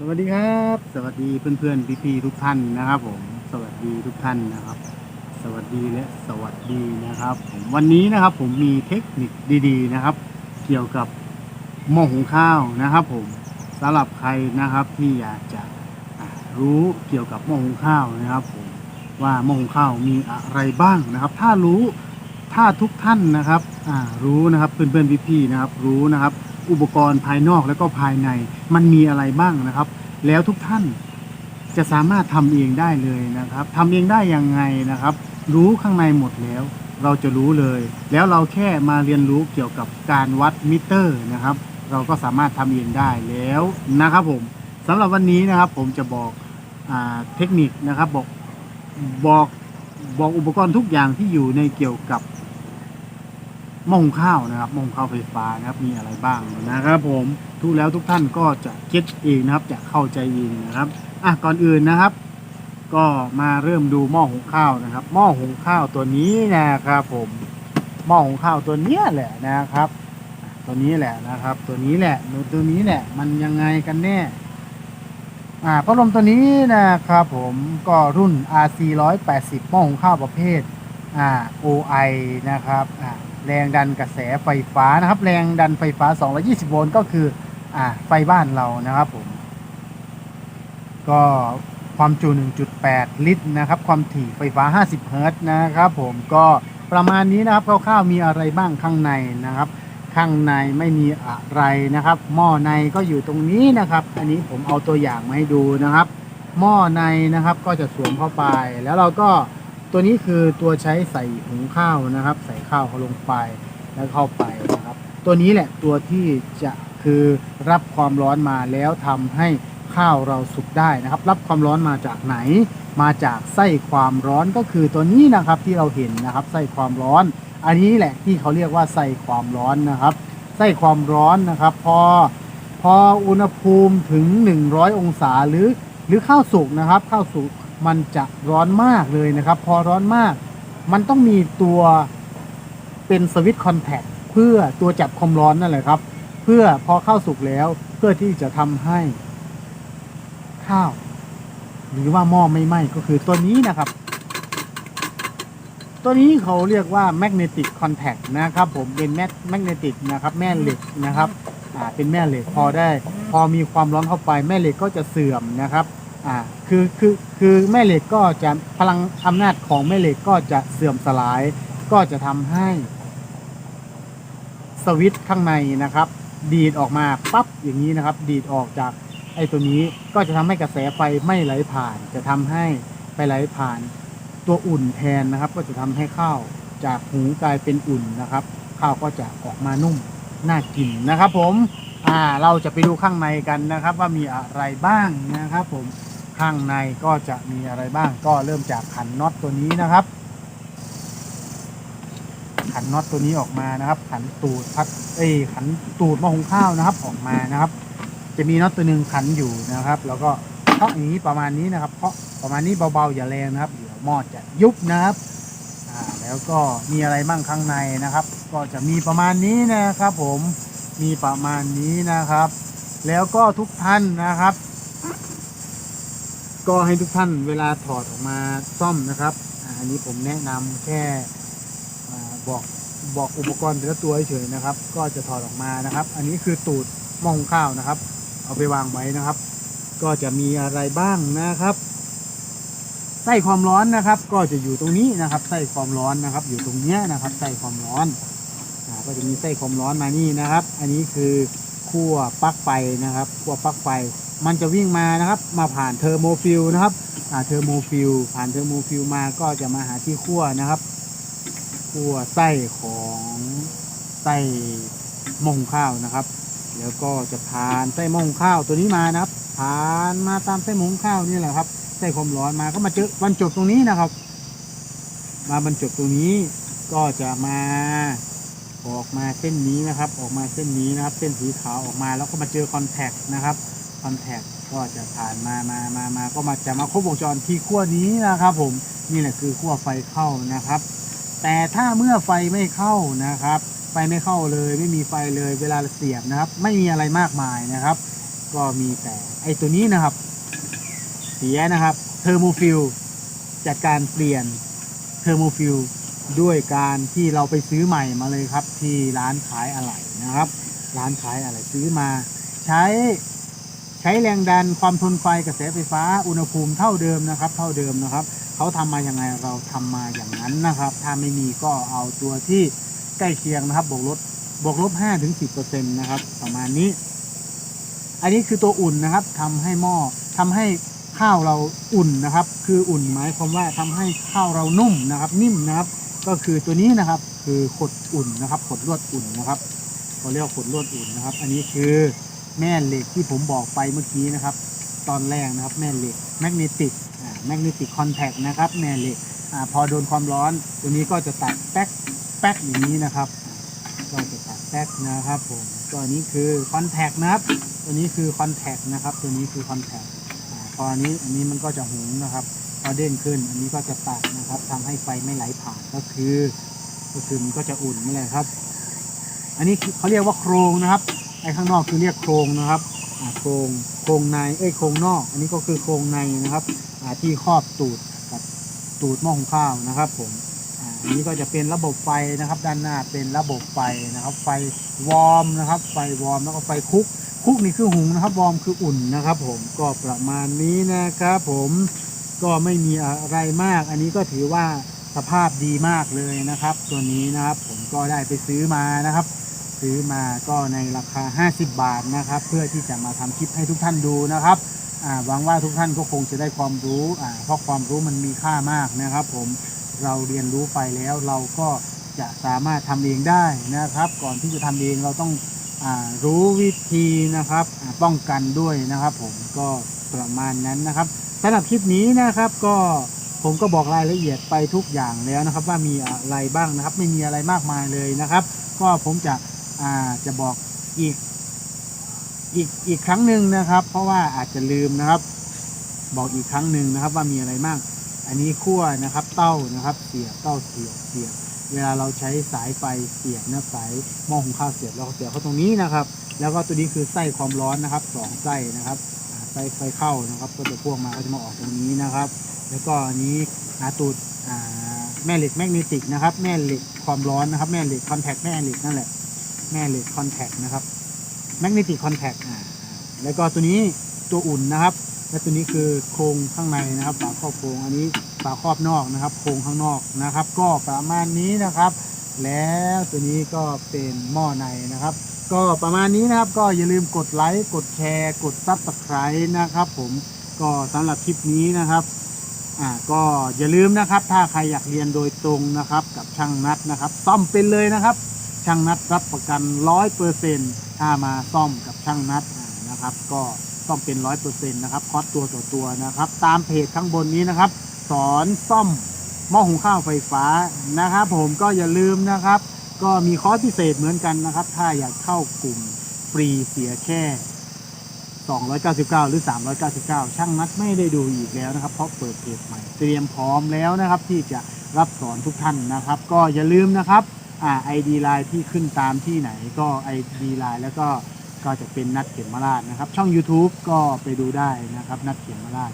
สวัสดีครับ สวัสดีเพื่อนๆพี่ๆทุกท่านนะครับ ผม สวัสดีทุกท่านนะครับ สวัสดีและสวัสดีนะครับ ผมวันนี้นะครับผมมีเทคนิคดีๆนะครับ เกี่ยวกับหม้อหุงข้าวนะครับ ผมสำหรับใครนะครับที่อยากจะรู้เกี่ยวกับหม้อหุงข้าวนะครับ ผมว่าหม้อหุงข้าวมีอะไรบ้างนะครับ ถ้ารู้ถ้าทุกท่านนะครับรู้นะครับเพื่อนๆพี่ๆนะครับ รู้นะครับ อุปกรณ์ภายนอกแล้วก็ภายใน มันมีอะไรบ้างนะครับ แล้วทุกท่านจะสามารถทำเองได้เลยนะครับทำเองได้ยังไงนะครับ รู้ข้างในหมดแล้ว เราจะรู้เลย แล้วเราแค่มาเรียนรู้เกี่ยวกับการวัดมิเตอร์นะครับ เราก็สามารถทำเองได้แล้วนะครับผมสำหรับวันนี้นะครับผมจะบอกอเทคนิคนะครับบอกบอกบอกอุปกรณ์ทุกอย่างที่อยู่ในเกี่ยวกับ หม้อหุงข้าวนะครับหม้อหุงข้าวไฟฟ้านะครับมีอะไรบ้างนะครับ ผมทุกแล้วทุกท่านก็จะเก็ตเองนะครับจะเข้าใจเองนะครับอะก่อนอื่นนะครับ ก็มาเริ่มดูหม้อหุงข้าวนะครับหม้อหุงข้าวตัวนี้นะครับ ผมหม้อหุงข้าวตัวเนี้ยแหละนะครับ ตัวนี้แหละนะครับ ตัวนี้แหละตัวนี้แหละ มันยังไงกันแน่อ่าพัดลมตัวนี้นะครับผมก็รุ่น RC 180หม้อหุงข้าวประเภทอ่า OI นะครับอ่า แรงดันกระแสไฟฟ้านะครับ แรงดันไฟฟ้า 220 โวลต์ก็คืออ่าไฟบ้านเรานะครับผม ก็ความจุ 1.8 ลิตรนะครับ ความถี่ไฟฟ้า 50 เฮิรตซ์นะครับผมก็ประมาณนี้นะครับคร่าวๆมีอะไรบ้างข้างในนะครับ ข้างในไม่มีอะไรนะครับ หม้อในก็อยู่ตรงนี้นะครับ อันนี้ผมเอาตัวอย่างมาให้ดูนะครับ หม้อในนะครับก็จะสวมเข้าไปแล้วเราก็ ตัวนี้คือตัวใช้ใส่หุงข้าวนะครับ ใส่ข้าวเขาลงไปแล้วเข้าไปนะครับ ตัวนี้แหละตัวที่จะคือรับความร้อนมาแล้วทำให้ข้าวเราสุกได้นะครับ รับความร้อนมาจากไหน มาจากไส้ความร้อนก็คือตัวนี้นะครับที่เราเห็นนะครับไส้ความร้อน อันนี้แหละที่เขาเรียกว่าไส้ความร้อนนะครับไส้ความร้อนนะครับ พอพออุณหภูมิถึง 100 องศาหรือหรือข้าวสุกนะครับข้าวสุก มันจะร้อนมากเลยนะครับ พอร้อนมาก มันต้องมีตัวเป็นสวิตช์คอนแทคเพื่อตัวจับความร้อนนั่นแหละครับ เพื่อพอข้าวสุกแล้วเพื่อที่จะทำให้ข้าว หรือว่าหม้อไม่ไหม้ก็คือตัวนี้นะครับ ตัวนี้เขาเรียกว่า magnetic contact นะครับ ผมเป็นแม magnetic นะครับ แม่เหล็กนะครับ อ่าเป็นแม่เหล็กพอได้ พอมีความร้อนเข้าไปแม่เหล็กก็จะเสื่อมนะครับ อ่าคือคือคือแม่เหล็กก็จะพลังอำนาจของแม่เหล็กก็จะเสื่อมสลาย ก็จะทำให้สวิตช์ข้างในนะครับ ดีดออกมาปั๊บอย่างนี้นะครับ ดีดออกจากไอ้ตัวนี้ก็จะทำให้กระแสไฟไม่ไหลผ่าน จะทำให้ไปไหลผ่าน ตัวอุ่นแทนนะครับ ก็จะทำให้ข้าวจากหุงกลายเป็นอุ่นนะครับ ข้าวก็จะออกมานุ่มน่ากินนะครับ ผมอ่าเราจะไปดูข้างในกันนะครับ ว่ามีอะไรบ้างนะครับ ผม ข้างในก็จะมีอะไรบ้างก็เริ่มจากขันน็อตตัวนี้นะครับ ขันน็อตตัวนี้ออกมานะครับ ขันตูดพัดเอ้ขันตูดม้อหุงข้าวนะครับออกมานะครับ จะมีน็อตตัวหนึ่งขันอยู่นะครับ แล้วก็เคาะอย่างนี้ประมาณนี้นะครับเคาะประมาณนี้เบาๆอย่าแรงนะครับเดี๋ยวหม้อจะยุบนะครับอ่าแล้วก็มีอะไรบ้างข้างในนะครับ ก็จะมีประมาณนี้นะครับ ผมมีประมาณนี้นะครับ แล้วก็ทุกท่านนะครับ ก็ให้ทุกท่านเวลาถอดออกมาซ่อมนะครับอันนี้ผมแนะนำแค่บอกบอกอุปกรณ์แต่ละตัวเฉยๆนะครับ ก็จะถอดออกมานะครับ อันนี้คือตูดหม้อหุงข้าวนะครับ เอาไปวางไว้นะครับ ก็จะมีอะไรบ้างนะครับไส้ความร้อนนะครับ ก็จะอยู่ตรงนี้นะครับไส้ความร้อนนะครับ อยู่ตรงเนี้ยนะครับไส้ความร้อนก็จะมีไส้ความร้อนมานี่นะครับ อันนี้คือขั้วปลั๊กไฟนะครับขั้วปลั๊กไฟ มันจะวิ่งมานะครับ มาผ่านเทอร์โมฟิลนะครับอ่าเทอร์โมฟิลผ่านเทอร์โมฟิลมาก็จะมาหาที่ขั้วนะครับคั่วไส้ของไส้มงข้าวนะครับ แล้วก็จะผ่านไส้มงข้าวตัวนี้มานะครับ ผ่านมาตามไส้มงข้าวนี่แหละครับไส้ความร้อนมาก็มาเจอบรรจบตรงนี้นะครับ มาบรรจบตรงนี้ก็จะมาออกมาเส้นนี้นะครับ ออกมาเส้นนี้นะครับ เส้นสีขาวออกมาแล้วก็มาเจอคอนแทคนะครับ คอนแทคก็จะผ่านมามามามาก็มาจะมาครบวงจรที่ขั้วนี้นะครับ ผมนี่แหละคือขั้วไฟเข้านะครับ แต่ถ้าเมื่อไฟไม่เข้านะครับ ไฟไม่เข้าเลยไม่มีไฟเลยเวลาเสียบนะครับ ไม่มีอะไรมากมายนะครับ ก็มีแต่ไอตัวนี้นะครับ เสียนะครับเทอร์โมฟิลจัดการเปลี่ยนเทอร์โมฟิลด้วยการที่เราไปซื้อใหม่มาเลยครับ ที่ร้านขายอะไหล่นะครับ ร้านขายอะไหล่ซื้อมา ใช้ ใช้แรงดันความทนไฟกระแสไฟฟ้าอุณหภูมิเท่าเดิมนะครับ เท่าเดิมนะครับเขาทำมาอย่างไงเราทำมาอย่างนั้นนะครับ ถ้าไม่มีก็เอาตัวที่ใกล้เคียงนะครับ บวกลบบวกลบ5ถึง10%นะครับ ประมาณนี้ อันนี้คือตัวอุ่นนะครับทำให้หม้อทำให้ข้าวเราอุ่นนะครับ คืออุ่นหมายความว่าทำให้ข้าวเรานุ่มนะครับ นิ่มนะครับ ก็คือตัวนี้นะครับ คือขดอุ่นนะครับ ขดลวดอุ่นนะครับเขาเรียกขดลวดอุ่นนะครับ อันนี้คือ แม่เหล็กที่ผมบอกไปเมื่อกี้นะครับ ตอนแรกนะครับแม่เหล็กแมกเนติกแมกเนติกคอนแทคนะครับแม่เหล็กอพอโดนความร้อน ตัวนี้ก็จะตัดแป๊กแป๊กอย่างนี้นะครับ ก็จะตัดแป๊กนะครับผมตัวนี้คือคอนแทคนะครับ ตัวนี้คือคอนแทคนะครับ ตัวนี้คือคอนแทคพออันนี้อันนี้มันก็จะหุงนะครับพอเด้งขึ้น อันนี้ก็จะตัดนะครับทำให้ไฟไม่ไหลผ่านก็คือก็คือมันก็จะอุ่นนี่แหละครับ อันนี้เขาเรียกว่าโครงนะครับ ไอ้ข้างนอกคือเรียกโครงนะครับโครงโครงในเอ้ยโครงนอก อันนี้ก็คือโครงในนะครับที่ครอบตูดกับตูดหม้อหุงข้าวนะครับ ผมอันนี้ก็จะเป็นระบบไฟนะครับ ด้านหน้าเป็นระบบไฟนะครับ ไฟวอร์มนะครับ ไฟวอร์มแล้วก็ไฟคุกคุกนี่คือหุงนะครับวอร์มคืออุ่นนะครับ ผมก็ประมาณนี้นะครับ ผมก็ไม่มีอะไรมาก อันนี้ก็ถือว่าสภาพดีมากเลยนะครับ ตัวนี้นะครับ ผมก็ได้ไปซื้อมานะครับ ซื้อมาก็ในราคา 50 บาทนะครับ เพื่อที่จะมาทำคลิปให้ทุกท่านดูนะครับหวังว่าทุกท่านก็คงจะได้ความรู้เพราะความรู้มันมีค่ามากนะครับ ผมเราเรียนรู้ไปแล้วเราก็จะสามารถทำเองได้นะครับ ก่อนที่จะทำเองเราต้องอรู้วิธีนะครับป้องกันด้วยนะครับ ผมก็ประมาณนั้นนะครับสำหรับคลิปนี้นะครับ ก็ผมก็บอกรายละเอียดไปทุกอย่างแล้วนะครับ ว่ามีอะไรบ้างนะครับ ไม่มีอะไรมากมายเลยนะครับ ก็ผมจะ จะบอกอีกอีกอีกครั้งหนึ่งนะครับ เพราะว่าอาจจะลืมนะครับ บอกอีกครั้งหนึ่งนะครับ ว่ามีอะไรบ้างอันนี้ขั้วนะครับ เต้านะครับ เสียบเต้าเสียบเสียบเวลาเราใช้สายไฟเสียบนะสายหม้อหุงข้าวเสียบเราเสียบเข้าตรงนี้นะครับ แล้วก็ตัวนี้คือไส้ความร้อนนะครับสองไส้นะครับไส้ไฟเข้านะครับ ก็จะพ่วงมาก็จะมาออกตรงนี้นะครับ แล้วก็อันนี้อาตูดแม่เหล็กแมกเนติกนะครับ แม่เหล็กความร้อนนะครับ แม่เหล็กคอนแทคแม่เหล็กนั่นแหละ แม่เหล็กคอนแทคนะครับแมกเนติกคอนแทคแล้วก็ตัวนี้ตัวอุ่นนะครับ และตัวนี้คือโครงข้างในนะครับฝาครอบโครงอันนี้ฝาครอบนอกนะครับ โครงข้างนอกนะครับ ก็ประมาณนี้นะครับ แล้วตัวนี้ก็เป็นหม้อในนะครับ ก็ประมาณนี้นะครับก็อย่าลืมกดไลค์กดแชร์ กดซับสไครต์นะครับ ผมก็สำหรับคลิปนี้นะครับอ่าก็อย่าลืมนะครับ ถ้าใครอยากเรียนโดยตรงนะครับ กับช่างนัดนะครับ ซ่อมเป็นเลยนะครับ ช่างนัดรับประกันร้อยเปอร์เซ็นถ้ามาซ่อมกับช่างนัดนะครับ ก็ต้องเป็นร้อยเปอร์เซ็นต์นะครับคอสตัวต่อตัวนะครับ ตามเพจข้างบนนี้นะครับ สอนซ่อมหม้อหุงข้าวไฟฟ้านะครับผมก็อย่าลืมนะครับ ก็มีคอสพิเศษเหมือนกันนะครับ ถ้าอยากเข้ากลุ่มฟรีเสียแค่ 299 หรือ 399 ช่างนัดไม่ได้ดูอีกแล้วนะครับ เพราะเปิดเพจใหม่ เตรียมพร้อมแล้วนะครับ ที่จะรับสอนทุกท่านนะครับ ก็อย่าลืมนะครับ อ่า ID Line ที่ขึ้นตามที่ไหนก็ ID ไลน์แล้วก็ก็จะเป็นนัดเขียนมาราชนะครับ ช่อง YouTube ก็ไปดูได้นะครับ นัดเขียนมาราช